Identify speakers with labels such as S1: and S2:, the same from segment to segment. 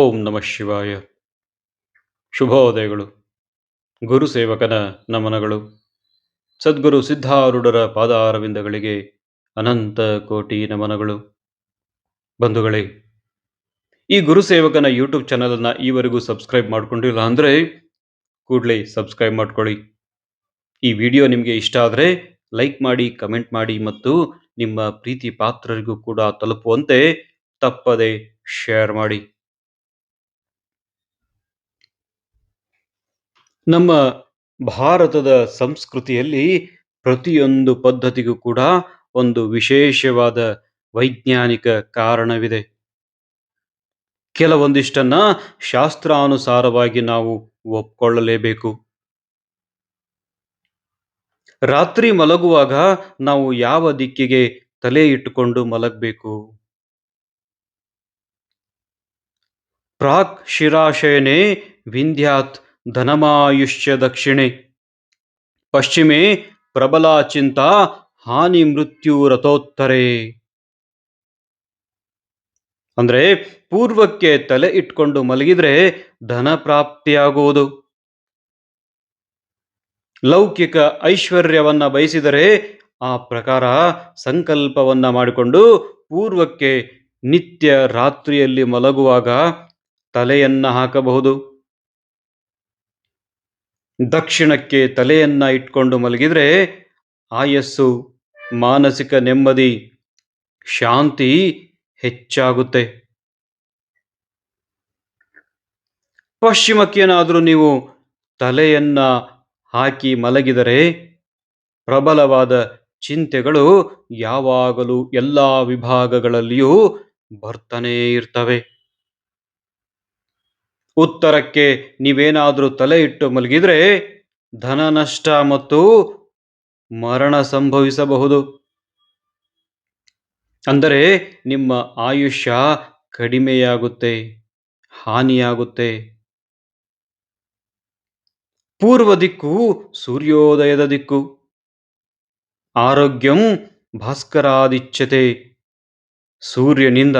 S1: ಓಂ ನಮಃ ಶಿವಾಯ. ಶುಭೋದಯಗಳು. ಗುರು ಸೇವಕನ ನಮನಗಳು. ಸದ್ಗುರು ಸಿದ್ಧಾರೂಢರ ಪಾದಾರವಿಂದಗಳಿಗೆ ಅನಂತ ಕೋಟಿ ನಮನಗಳು. ಬಂಧುಗಳೇ, ಈ ಗುರು ಸೇವಕನ ಯೂಟ್ಯೂಬ್ ಚಾನಲನ್ನು ಈವರೆಗೂ ಸಬ್ಸ್ಕ್ರೈಬ್ ಮಾಡ್ಕೊಂಡಿಲ್ಲ ಅಂದರೆ ಕೂಡಲೇ ಸಬ್ಸ್ಕ್ರೈಬ್ ಮಾಡ್ಕೊಳ್ಳಿ. ಈ ವಿಡಿಯೋ ನಿಮಗೆ ಇಷ್ಟ ಆದರೆ ಲೈಕ್ ಮಾಡಿ, ಕಮೆಂಟ್ ಮಾಡಿ ಮತ್ತು ನಿಮ್ಮ ಪ್ರೀತಿ ಪಾತ್ರರಿಗೂ ಕೂಡ ತಲುಪುವಂತೆ ತಪ್ಪದೆ ಶೇರ್ ಮಾಡಿ. ನಮ್ಮ ಭಾರತದ ಸಂಸ್ಕೃತಿಯಲ್ಲಿ ಪ್ರತಿಯೊಂದು ಪದ್ಧತಿಗೂ ಕೂಡ ಒಂದು ವಿಶೇಷವಾದ ವೈಜ್ಞಾನಿಕ ಕಾರಣವಿದೆ. ಕೆಲವೊಂದಿಷ್ಟನ್ನ ಶಾಸ್ತ್ರಾನುಸಾರವಾಗಿ ನಾವು ಒಪ್ಕೊಳ್ಳಲೇಬೇಕು. ರಾತ್ರಿ ಮಲಗುವಾಗ ನಾವು ಯಾವ ದಿಕ್ಕಿಗೆ ತಲೆ ಇಟ್ಟುಕೊಂಡು ಮಲಗಬೇಕು? ಪ್ರಾಕ್ ಶಿರಾಶಯನೇ ವಿಂಧ್ಯಾತ್ ಧನಮಾಯುಷ್ಯ ದಕ್ಷಿಣೆ. ಪಶ್ಚಿಮೆ ಪ್ರಬಲ ಚಿಂತ, ಹಾನಿ ಮೃತ್ಯು ರಥೋತ್ತರೆ. ಅಂದ್ರೆ ಪೂರ್ವಕ್ಕೆ ತಲೆ ಇಟ್ಕೊಂಡು ಮಲಗಿದ್ರೆ ಧನ ಪ್ರಾಪ್ತಿಯಾಗುವುದು. ಲೌಕಿಕ ಐಶ್ವರ್ಯವನ್ನ ಬಯಸಿದರೆ ಆ ಪ್ರಕಾರ ಸಂಕಲ್ಪವನ್ನ ಮಾಡಿಕೊಂಡು ಪೂರ್ವಕ್ಕೆ ನಿತ್ಯ ರಾತ್ರಿಯಲ್ಲಿ ಮಲಗುವಾಗ ತಲೆಯನ್ನ ಹಾಕಬಹುದು. ದಕ್ಷಿಣಕ್ಕೆ ತಲೆಯನ್ನ ಇಟ್ಕೊಂಡು ಮಲಗಿದ್ರೆ ಆಯಸ್ಸು, ಮಾನಸಿಕ ನೆಮ್ಮದಿ, ಶಾಂತಿ ಹೆಚ್ಚಾಗುತ್ತೆ. ಪಶ್ಚಿಮಕ್ಕೇನಾದರೂ ನೀವು ತಲೆಯನ್ನ ಹಾಕಿ ಮಲಗಿದರೆ ಪ್ರಬಲವಾದ ಚಿಂತೆಗಳು ಯಾವಾಗಲೂ ಎಲ್ಲ ವಿಭಾಗಗಳಲ್ಲಿಯೂ ಬರ್ತಾನೇ ಇರ್ತವೆ. ಉತ್ತರಕ್ಕೆ ನೀವೇನಾದರೂ ತಲೆ ಇಟ್ಟು ಮಲಗಿದ್ರೆ ಧನ ನಷ್ಟ ಮತ್ತು ಮರಣ ಸಂಭವಿಸಬಹುದು. ಅಂದರೆ ನಿಮ್ಮ ಆಯುಷ್ಯ ಕಡಿಮೆಯಾಗುತ್ತೆ, ಹಾನಿಯಾಗುತ್ತೆ. ಪೂರ್ವ ದಿಕ್ಕು ಸೂರ್ಯೋದಯದ ದಿಕ್ಕು. ಆರೋಗ್ಯಂ ಭಾಸ್ಕರಾದಿಚ್ಛತೆ ಸೂರ್ಯನಿಂದ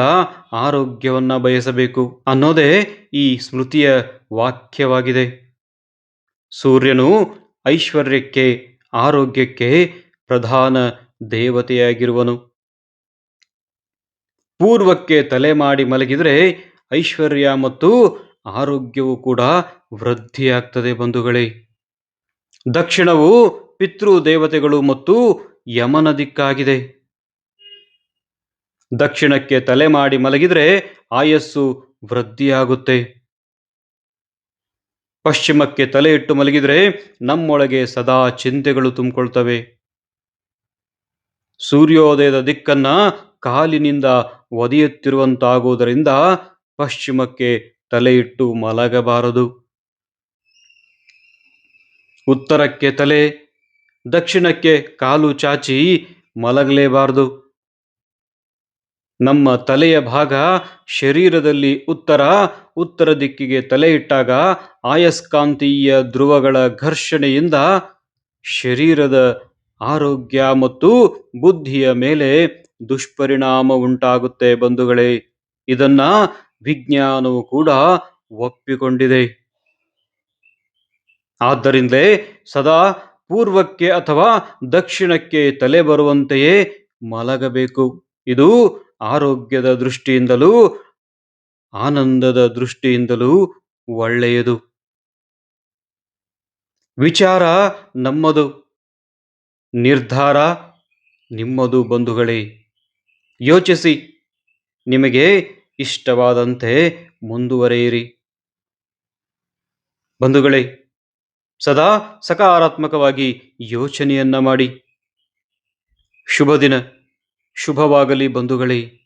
S1: ಆರೋಗ್ಯವನ್ನು ಬಯಸಬೇಕು ಅನ್ನೋದೇ ಈ ಸ್ಮೃತಿಯ ವಾಕ್ಯವಾಗಿದೆ. ಸೂರ್ಯನು ಐಶ್ವರ್ಯಕ್ಕೆ, ಆರೋಗ್ಯಕ್ಕೆ ಪ್ರಧಾನ ದೇವತೆಯಾಗಿರುವನು. ಪೂರ್ವಕ್ಕೆ ತಲೆ ಮಾಡಿ ಮಲಗಿದರೆ ಐಶ್ವರ್ಯ ಮತ್ತು ಆರೋಗ್ಯವು ಕೂಡ ವೃದ್ಧಿಯಾಗ್ತದೆ ಬಂಧುಗಳೇ. ದಕ್ಷಿಣವು ಪಿತೃ ದೇವತೆಗಳು ಮತ್ತು ಯಮನ ದಿಕ್ಕಾಗಿದೆ. ದಕ್ಷಿಣಕ್ಕೆ ತಲೆ ಮಾಡಿ ಮಲಗಿದರೆ ಆಯಸ್ಸು ವೃದ್ಧಿಯಾಗುತ್ತೆ. ಪಶ್ಚಿಮಕ್ಕೆ ತಲೆ ಇಟ್ಟು ಮಲಗಿದರೆ ನಮ್ಮೊಳಗೆ ಸದಾ ಚಿಂತೆಗಳು ತುಂಬಿಕೊಳ್ತವೆ. ಸೂರ್ಯೋದಯದ ದಿಕ್ಕನ್ನ ಕಾಲಿನಿಂದ ಒದೆಯುತ್ತಿರುವಂತಾಗುವುದರಿಂದ ಪಶ್ಚಿಮಕ್ಕೆ ತಲೆ ಇಟ್ಟು ಮಲಗಬಾರದು. ಉತ್ತರಕ್ಕೆ ತಲೆ, ದಕ್ಷಿಣಕ್ಕೆ ಕಾಲು ಚಾಚಿ ಮಲಗಲೇಬಾರದು. ನಮ್ಮ ತಲೆಯ ಭಾಗ ಶರೀರದಲ್ಲಿ ಉತ್ತರ ಉತ್ತರ ದಿಕ್ಕಿಗೆ ತಲೆ ಇಟ್ಟಾಗ ಆಯಸ್ಕಾಂತೀಯ ಧ್ರುವಗಳ ಘರ್ಷಣೆಯಿಂದ ಶರೀರದ ಆರೋಗ್ಯ ಮತ್ತು ಬುದ್ಧಿಯ ಮೇಲೆ ದುಷ್ಪರಿಣಾಮ ಉಂಟಾಗುತ್ತೆ ಬಂಧುಗಳೇ. ಇದನ್ನ ವಿಜ್ಞಾನವು ಕೂಡ ಒಪ್ಪಿಕೊಂಡಿದೆ. ಆದ್ದರಿಂದಲೇ ಸದಾ ಪೂರ್ವಕ್ಕೆ ಅಥವಾ ದಕ್ಷಿಣಕ್ಕೆ ತಲೆ ಬರುವಂತೆಯೇ ಮಲಗಬೇಕು. ಇದು ಆರೋಗ್ಯದ ದೃಷ್ಟಿಯಿಂದಲೂ, ಆನಂದದ ದೃಷ್ಟಿಯಿಂದಲೂ ಒಳ್ಳೆಯದು. ವಿಚಾರ ನಮ್ಮದು, ನಿರ್ಧಾರ ನಿಮ್ಮದು ಬಂಧುಗಳೇ. ಯೋಚಿಸಿ, ನಿಮಗೆ ಇಷ್ಟವಾದಂತೆ ಮುಂದುವರೆಯಿರಿ. ಬಂಧುಗಳೇ, ಸದಾ ಸಕಾರಾತ್ಮಕವಾಗಿ ಯೋಚನೆಯನ್ನ ಮಾಡಿ. ಶುಭ ದಿನ ಶುಭವಾಗಲಿ ಬಂಧುಗಳೇ.